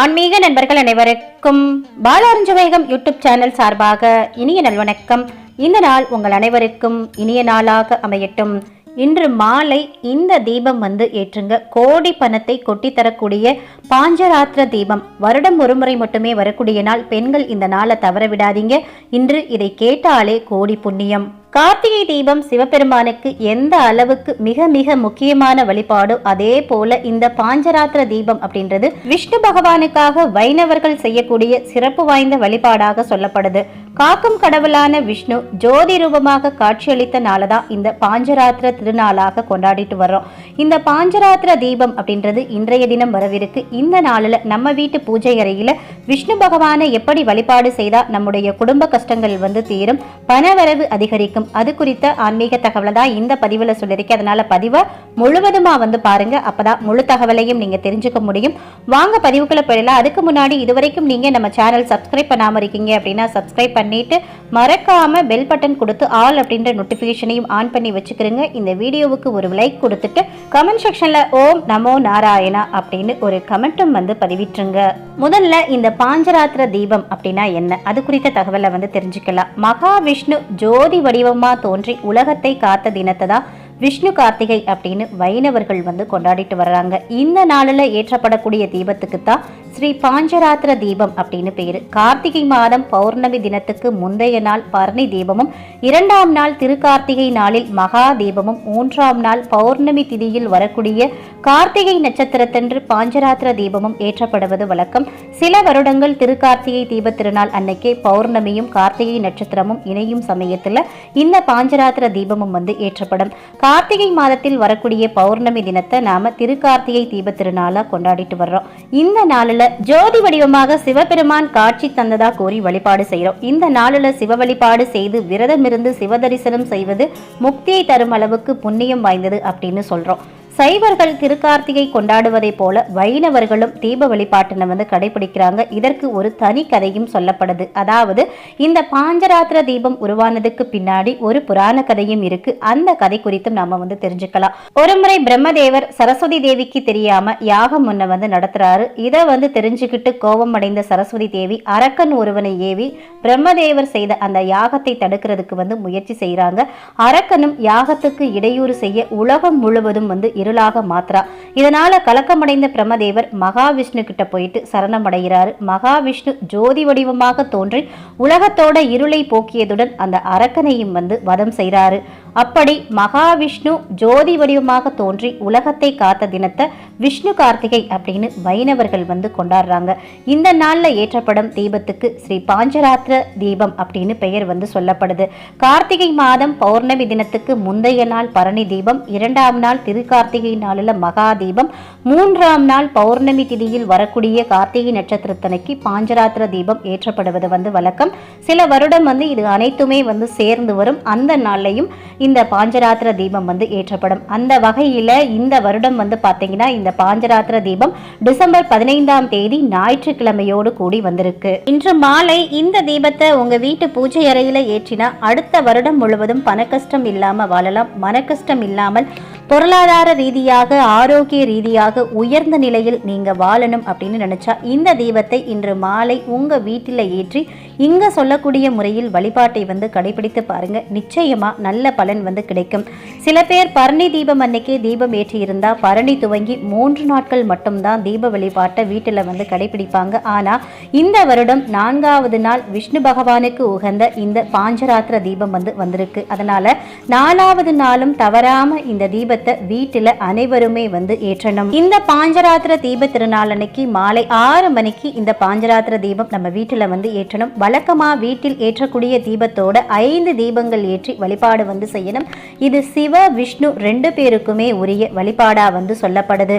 ஆன்மீக நண்பர்கள் அனைவருக்கும் பாலாரஞ்சவேகம் யூடியூப் சேனல் சார்பாக இனிய நல்வணக்கம். இந்த நாள் உங்கள் அனைவருக்கும் இனிய நாளாக அமையட்டும். இன்று மாலை இந்த தீபம் வந்து ஏற்றுங்க. கோடி பணத்தை கொட்டி தரக்கூடிய பாஞ்சராத்திர தீபம். வருடம் ஒருமுறை மட்டுமே வரக்கூடிய நாள். பெண்கள் இந்த நாளை தவற விடாதீங்க. இன்று இதை கேட்டாலே கோடி புண்ணியம். கார்த்திகை தீபம் சிவபெருமானுக்கு எந்த அளவுக்கு மிக மிக முக்கியமான வழிபாடு அதே போல இந்த பாஞ்சராத்திர தீபம் அப்படின்றது விஷ்ணு பகவானுக்காக வைணவர்கள் செய்யக்கூடிய சிறப்பு வாய்ந்த வழிபாடாக சொல்லப்படுது. காக்கும் கடவுளான விஷ்ணு ஜோதி ரூபமாக காட்சியளித்த நாளதான் இந்த பாஞ்சராத்திர திருநாளாக கொண்டாடிட்டு வர்றோம். இந்த பாஞ்சராத்திர தீபம் அப்படின்றது இன்றைய தினம் வரவிருக்கு. இந்த நாளில் நம்ம வீட்டு பூஜை அறையில விஷ்ணு பகவானை எப்படி வழிபாடு செய்தா நம்முடைய குடும்ப கஷ்டங்கள் வந்து தீரும் பணவரவு அதிகரிக்கும். அது குறித்த ஆன்மீக தகவலை தான் இந்த பதிவில் சொல்லியிருக்கேன். அதனால பதிவை முழுவதுமா வந்து பாருங்க. அப்பதான் முழு தகவலையும் நீங்க தெரிஞ்சுக்க முடியும். வாங்க பதிவுகளை போயிடலாம். அதுக்கு முன்னாடி இதுவரைக்கும் நீங்க நம்ம சேனல் சப்ஸ்கிரைப் பண்ணாம இருக்கீங்க அப்படின்னா சப்ஸ்கிரைப் பண்ணிட்டு மறக்காம பெல் பட்டன் கொடுத்து ஆல் அப்படின்ற நோட்டிபிகேஷனையும் ஆன் பண்ணி வச்சுக்கிறீங்க இந்த வீடியோவுக்கு ஒரு லைக் கொடுத்துட்டு கமெண்ட் செக்ஷன்ல ஓம் நமோ நாராயணா அப்படின்னு ஒரு கமெண்ட்டும் வந்து பதிவிட்டுருங்க. முதல்ல இந்த பாஞ்சராத்திர தீபம் அப்படின்னா என்ன? அது குறித்த தகவலை வந்து தெரிஞ்சுக்கலாம். மகாவிஷ்ணு ஜோதி வடிவமா தோன்றி உலகத்தை காத்த தினத்தை தான் விஷ்ணு கார்த்திகை அப்படின்னு வைணவர்கள் வந்து கொண்டாடிட்டு வர்றாங்க. இந்த நாளில் ஏற்றப்படக்கூடிய தீபத்துக்கு தான் ஸ்ரீ பாஞ்சராத்திர தீபம் அப்படின்னு பேர். கார்த்திகை மாதம் பௌர்ணமி தினத்துக்கு முந்தைய நாள் பரணி தீபமும் இரண்டாம் நாள் திருக்கார்த்திகை நாளில் மகா தீபமும் மூன்றாம் நாள் பௌர்ணமி திதியில் வரக்கூடிய கார்த்திகை நட்சத்திரத்தன்று பாஞ்சராத்திர தீபமும் ஏற்றப்படுவது வழக்கம். சில வருடங்கள் திருக்கார்த்திகை தீப திருநாள் அன்னைக்கே பௌர்ணமியும் கார்த்திகை நட்சத்திரமும் இணையும் சமயத்துல இந்த பாஞ்சராத்திர தீபமும் வந்து ஏற்றப்படும். கார்த்திகை மாதத்தில் வரக்கூடிய பௌர்ணமி தினத்தை நாம திருக்கார்த்திகை தீப திருநாளா கொண்டாடிட்டு வர்றோம். இந்த நாளில் ஜோதி வடிவமாக சிவபெருமான் காட்சி தந்ததா கோரி வழிபாடு செய்கிறோம். இந்த நாளில் சிவ வழிபாடு செய்து விரதமிருந்து சிவ தரிசனம் செய்வது முக்தியை தரும் அளவுக்கு புண்ணியம் வாய்ந்தது அப்படின்னு சொல்றோம். சைவர்கள் திருக்கார்த்திகை கொண்டாடுவதைப் போல வைணவர்களும் தீப வழிபாட்டினை வந்து கடைபிடிக்கிறாங்க. இதற்கு ஒரு தனி கதையும் சொல்லப்படுது. அதாவது இந்த பாஞ்சராத்திர தீபம் உருவானதுக்கு பின்னாடி ஒரு புராண கதையும் இருக்கு. அந்த கதை குறித்தும் நாம வந்து தெரிஞ்சுக்கலாம். ஒருமுறை பிரம்மதேவர் சரஸ்வதி தேவிக்கு தெரியாம யாகம் முன்ன வந்து நடத்துறாரு. இதை வந்து தெரிஞ்சுக்கிட்டு கோபம் அடைந்த சரஸ்வதி தேவி அரக்கன் ஒருவனை ஏவி பிரம்மதேவர் செய்த அந்த யாகத்தை தடுக்கிறதுக்கு வந்து முயற்சி செய்கிறாங்க அரக்கனும் யாகத்துக்கு இடையூறு செய்ய உலகம் முழுவதும் வந்து இருளாக மாத்திரா இதனால கலக்கமடைந்த பிரமதேவர் மகாவிஷ்ணு கிட்ட போயிட்டு சரணமடைகிறாரு. மகாவிஷ்ணு ஜோதி வடிவமாக தோன்றி உலகத்தோட இருளை போக்கியதுடன் அந்த அரக்கனையும் வந்து வதம் செய்கிறாரு அப்படி மகாவிஷ்ணு ஜோதி வடிவமாக தோன்றி உலகத்தை காத்த தினத்தை விஷ்ணு கார்த்திகை அப்படின்னு வைணவர்கள் வந்து கொண்டாடுறாங்க. இந்த நாளில் ஏற்றப்படும் தீபத்துக்கு ஸ்ரீ பாஞ்சராத்திர தீபம் அப்படின்னு பெயர் வந்து சொல்லப்படுது. கார்த்திகை மாதம் பௌர்ணமி தினத்துக்கு முந்தைய நாள் பரணி தீபம் இரண்டாம் நாள் திருக்கார்த்திகை நாளில் மகா தீபம் மூன்றாம் நாள் பௌர்ணமி திதியில் வரக்கூடிய கார்த்திகை நட்சத்திரத்தனைக்கு பாஞ்சராத்திர தீபம் ஏற்றப்படுவது வந்து வழக்கம். சில வருடம் வந்து இது அனைத்துமே வந்து சேர்ந்து வரும். அந்த நாளையும் இந்த பாஞ்சராத்திர தீபம் வந்து ஏற்றப்படும். அந்த வகையில் இந்த வருடம் வந்து பார்த்தீங்கன்னா இந்த பாஞ்சராத்திர தீபம் டிசம்பர் பதினைந்தாம் தேதி ஞாயிற்றுக்கிழமையோடு கூடி வந்திருக்கு. இன்று மாலை இந்த தீபத்தை உங்க வீட்டு பூஜை அறையில் ஏற்றினா அடுத்த வருடம் முழுவதும் பணக்கஷ்டம் இல்லாமல் வாழலாம். மனக்கஷ்டம் இல்லாமல் பொருளாதார ரீதியாக ஆரோக்கிய ரீதியாக உயர்ந்த நிலையில் நீங்கள் வாழணும் அப்படின்னு நினச்சா இந்த தீபத்தை இன்று மாலை உங்கள் வீட்டில் ஏற்றி இங்கே சொல்லக்கூடிய முறையில் வழிபாட்டை வந்து கடைபிடித்து பாருங்கள் நிச்சயமாக நல்ல பலன் வந்து கிடைக்கும். சில பேர் பரணி தீபம் அன்னைக்கே தீபம் ஏற்றி பரணி துவங்கி மூன்று நாட்கள் மட்டும்தான் தீப வழிபாட்டை வீட்டில் வந்து கடைபிடிப்பாங்க. ஆனால் இந்த வருடம் நான்காவது நாள் விஷ்ணு பகவானுக்கு உகந்த இந்த பாஞ்சராத்திர தீபம் வந்து வந்திருக்கு. அதனால் நாலாவது நாளும் தவறாமல் இந்த தீபத்தை தீபத்தை வீட்டில் அனைவருமே வந்து ஏற்றணும். இந்த பாஞ்சராத்திர தீப திருநாள் அன்னைக்கு மாலை ஆறு மணிக்கு இந்த பாஞ்சராத்திர தீபம் நம்ம வீட்டில் வந்து ஏற்றணும். வழக்கமா வீட்டில் ஏற்றக்கூடிய தீபத்தோட ஐந்து தீபங்கள் ஏற்றி வழிபாடு வந்து செய்யணும். இது சிவ விஷ்ணு ரெண்டு பேருக்குமே உரிய வழிபாடா வந்து சொல்லப்படுது.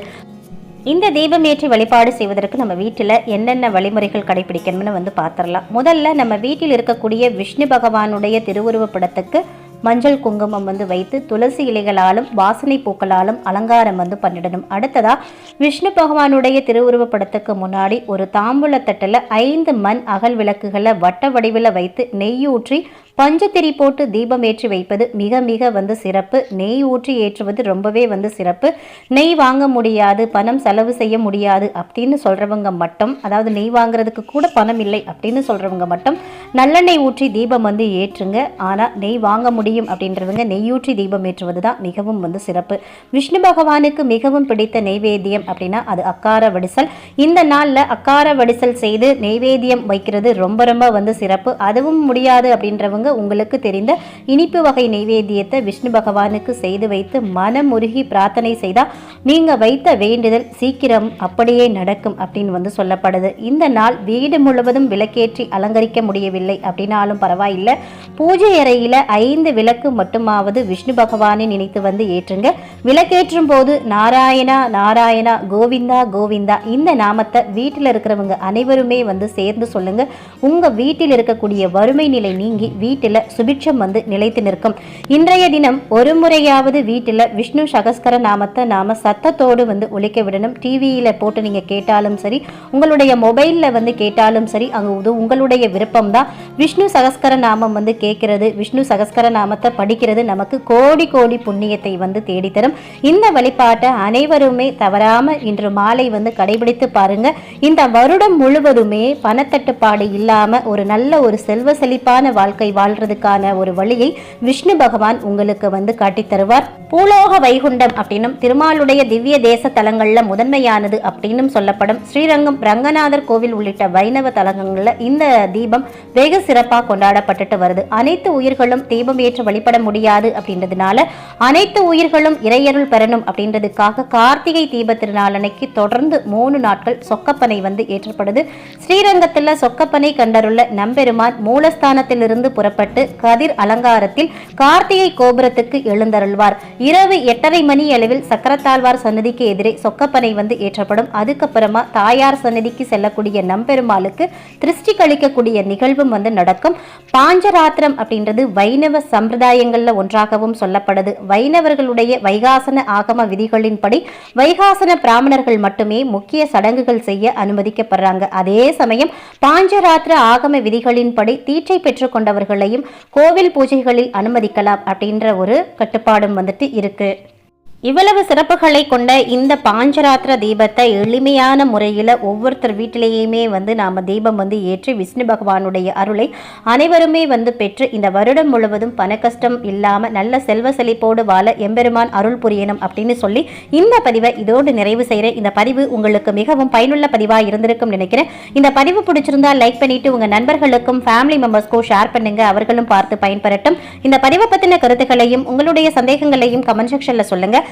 இந்த தீபம் ஏற்றி வழிபாடு செய்வதற்கு நம்ம வீட்டில் என்னென்ன வழிமுறைகள் கடைபிடிக்கணும்னு வந்து பார்த்துடலாம் முதல்ல நம்ம வீட்டில் இருக்கக்கூடிய விஷ்ணு பகவானுடைய திருவுருவ படத்துக்கு மஞ்சள் குங்குமம் வந்து வைத்து துளசி இலைகளாலும் வாசனை பூக்களாலும் அலங்காரம் வந்து பண்ணிடணும். அடுத்ததா விஷ்ணு பகவானுடைய திருவுருவ படத்துக்கு முன்னாடி ஒரு தாம்பூல தட்டில் ஐந்து மண் அகல் விளக்குகளை வட்ட வடிவில் வைத்து நெய்யூற்றி பஞ்சத்திரி போட்டு தீபம் ஏற்றி வைப்பது மிக மிக வந்து சிறப்பு. நெய் ஊற்றி ஏற்றுவது ரொம்பவே வந்து சிறப்பு. நெய் வாங்க முடியாது பணம் செலவு செய்ய முடியாது அப்படின்னு சொல்கிறவங்க மட்டும் அதாவது நெய் வாங்குறதுக்கு கூட பணம் இல்லை அப்படின்னு சொல்கிறவங்க மட்டும் நல்லெண்ணெய் ஊற்றி தீபம் வந்து ஏற்றுங்க. ஆனால் நெய் வாங்க முடியும் அப்படின்றவங்க நெய் ஊற்றி தீபம் ஏற்றுவது தான் மிகவும் வந்து சிறப்பு. விஷ்ணு பகவானுக்கு மிகவும் பிடித்த நெய்வேத்தியம் அப்படின்னா அது அக்கார வடிசல். இந்த நாளில் அக்கார வடிசல் செய்து நெய்வேத்தியம் வைக்கிறது ரொம்ப ரொம்ப வந்து சிறப்பு. அதுவும் முடியாது அப்படின்றவங்க செய்வாங்க உங்களுக்கு தெரிந்த இனிப்பு வகை நைவேத்தியத்தை விஷ்ணு பகவானுக்கு செய்து வைத்து மனம் உருகி பிரார்த்தனை செய்தால் நீங்கள் வைத்த வேண்டுதல் சீக்கிரம் அப்படியே நடக்கும் அப்படின்னு வந்து சொல்லப்படுது. இந்த நாள் வீடு முழுவதும் விளக்கேற்றி அலங்கரிக்க முடியவில்லை அப்படின்னாலும் பரவாயில்லை. பூஜை அறையில் ஐந்து விளக்கு மட்டுமாவது விஷ்ணு பகவானை நினைத்து வந்து ஏற்றுங்க. விளக்கேற்றும் போது நாராயணா நாராயணா கோவிந்தா கோவிந்தா இந்த நாமத்தை வீட்டில் இருக்கிறவங்க அனைவருமே வந்து சேர்ந்து சொல்லுங்க. உங்கள் வீட்டில் இருக்கக்கூடிய வறுமை நிலை நீங்கி வீ வீட்டில் சுபிட்சம் வந்து நிலைத்து நிற்கும். இன்றைய தினம் ஒரு முறையாவது வீட்டில் விஷ்ணு சகஸ்கர நாமத்தை நாம சத்தத்தோடு வந்து ஒழிக்க விடணும். டிவியில் போட்டு நீங்கள் கேட்டாலும் சரி உங்களுடைய மொபைலில் வந்து கேட்டாலும் சரி அங்கே உங்களுடைய விருப்பம் தான் விஷ்ணு சகஸ்கர நாமம் வந்து கேட்கிறது விஷ்ணு சகஸ்கர நாமத்தை படிக்கிறது நமக்கு கோடி கோடி புண்ணியத்தை வந்து தேடித்தரும். இந்த வழிபாட்டை அனைவருமே தவறாமல் இன்று மாலை வந்து கடைபிடித்து பாருங்க. இந்த வருடம் முழுவதுமே பணத்தட்டுப்பாடு இல்லாமல் ஒரு நல்ல ஒரு செல்வ செழிப்பான வாழ்க்கை வாழ்றதுக்கான ஒரு வழியை விஷ்ணு பகவான் உங்களுக்கு வந்து காட்டி தருவார். பூலோக வைகுண்டம் அப்படின்னும் திருமாலுடைய திவ்ய தேச தலங்கள்ல முதன்மையானது அப்படின்னும் சொல்லப்படும். ஸ்ரீரங்கம் ரங்கநாதர் கோவில் உள்ளிட்ட வைணவ தலங்கள்ல இந்த தீபம் வெகு சிறப்பாக கொண்டாடப்பட்டுட்டு வருது. அனைத்து உயிர்களும் தீபம் ஏற்று வழிபட முடியாது அப்படின்றதுனால அனைத்து உயிர்களும் இறையருள் பெறணும் அப்படின்றதுக்காக கார்த்திகை தீப திருநாளன்னைக்கு தொடர்ந்து மூணு நாட்கள் சொக்கப்பனை வந்து ஏற்றப்படுது. ஸ்ரீரங்கத்தில் சொக்கப்பனை கண்டருள்ள நம்பெருமான் மூலஸ்தானத்திலிருந்து புறப்பட்டு புறப்பட்டு கதிர் அலங்காரத்தில் கார்த்திகை கோபுரத்துக்கு எழுந்தருள்வார். இரவு எட்டரை மணி அளவில் சக்கரத்தாழ்வார் சன்னதிக்கு எதிரே சொக்கப்பனை வந்து ஏற்றப்படும். அதுக்கப்புறமா தாயார் சன்னதிக்கு செல்லக்கூடிய நம்பெருமாளுக்கு திருஷ்டி கழிக்கக்கூடிய நிகழ்வும் வந்து நடக்கும். பாஞ்சராத்திரம் அப்படின்றது வைணவ சம்பிரதாயங்களில் ஒன்றாகவும் சொல்லப்படுது. வைணவர்களுடைய வைகாசன ஆகம விதிகளின்படி வைகாசன பிராமணர்கள் மட்டுமே முக்கிய சடங்குகள் செய்ய அனுமதிக்கப்படுறாங்க. அதே சமயம் பாஞ்சராத்திர ஆகம விதிகளின்படி தீட்சை பெற்றுக் கொண்டவர்களையும் கோவில் பூஜைகளில் அனுமதிக்கலாம் அப்படின்ற ஒரு கட்டுப்பாடும் வந்துட்டு இருக்கு. இவ்வளவு சிறப்புகளை கொண்ட இந்த பாஞ்சராத்திர தீபத்தை எளிமையான முறையில் ஒவ்வொருத்தர் வீட்டிலேயுமே வந்து நாம் தீபம் வந்து ஏற்றி விஷ்ணு பகவானுடைய அருளை அனைவருமே வந்து பெற்று இந்த வருடம் முழுவதும் பண கஷ்டம் இல்லாமல் நல்ல செல்வ செழிப்போடு வாழ எம்பெருமான் அருள் புரியணும் அப்படின்னு சொல்லி இந்த பதிவை இதோடு நிறைவு செய்கிறேன் இந்த பதிவு உங்களுக்கு மிகவும் பயனுள்ள பதிவாக இருந்திருக்கும் நினைக்கிறேன். இந்த பதிவு பிடிச்சிருந்தா லைக் பண்ணிட்டு உங்கள் நண்பர்களுக்கும் ஃபேமிலி மெம்பர்ஸ்க்கும் ஷேர் பண்ணுங்க. அவர்களும் பார்த்து பயன்பெறட்டும். இந்த பதிவை பற்றின கருத்துக்களையும் உங்களுடைய சந்தேகங்களையும் கமெண்ட் செக்ஷனில் சொல்லுங்கள்